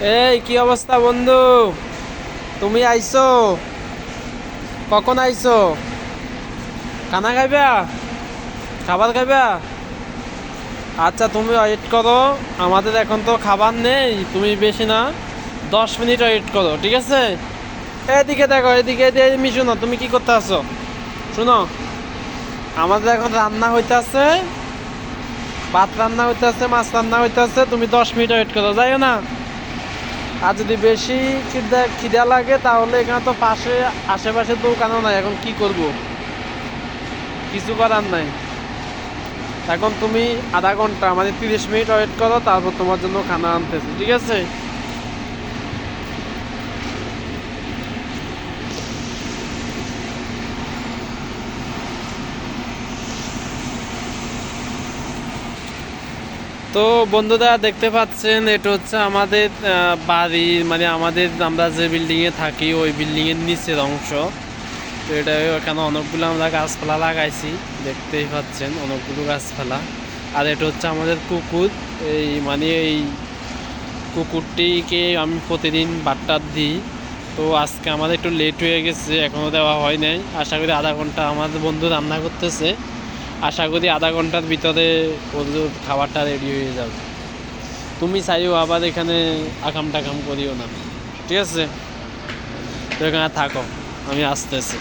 এই, কি অবস্থা বন্ধু? তুমি আইছো? কখন আইছো? খানা খাইবা? খাবার খাইবা? আচ্ছা তুমি ওয়েট করো। আমাদের এখন তো খাবার নেই, তুমি বেশি না। দশ মিনিট ওয়েট করো, ঠিক আছে? এদিকে দেখো, এদিকে এদিকে মিশু না, তুমি কি করতে আসো শুনো, আমাদের এখন রান্না হইতাছে ভাত রান্না হইতাছে মাছ রান্না হইতাছে তুমি দশ মিনিট ওয়েট করো, যাইও না। আর যদি বেশি খিদা খিদা লাগে, তাহলে এখানে তো পাশে, আশেপাশে দোকানও নাই। এখন কি করব? কিছু করার নাই। এখন তুমি আধা ঘণ্টা মানে তিরিশ মিনিট ওয়েট করো, তারপর তোমার জন্য খানা আনতেছে, ঠিক আছে? তো বন্ধুরা দেখতে পাচ্ছেন, এটা হচ্ছে আমাদের বাড়ি মানে আমাদের আমরা যে বিল্ডিংয়ে থাকি, ওই বিল্ডিংয়ের নিচের অংশ। তো এটা এখানে অনেকগুলো আমরা গাছপালা লাগাইছি, দেখতেই পাচ্ছেন অনেকগুলো গাছপালা। আর এটা হচ্ছে আমাদের কুকুর, এই মানে এই কুকুরটিকে আমি প্রতিদিন বাট্টা দিই। তো আজকে আমাদের একটু লেট হয়ে গেছে এখনও দেওয়া হয় নাই। আশা করি আধা ঘণ্টা আমাদের বন্ধু রান্না করতেছে। আশা করি আধা ঘণ্টার ভিতরে ওদের খাবারটা রেডি হয়ে যাবে। তুমি চাইও আবার এখানে আকাম টাকাম করিও না। ঠিক আছে? তো এখানে থাকো, আমি আসতেছি।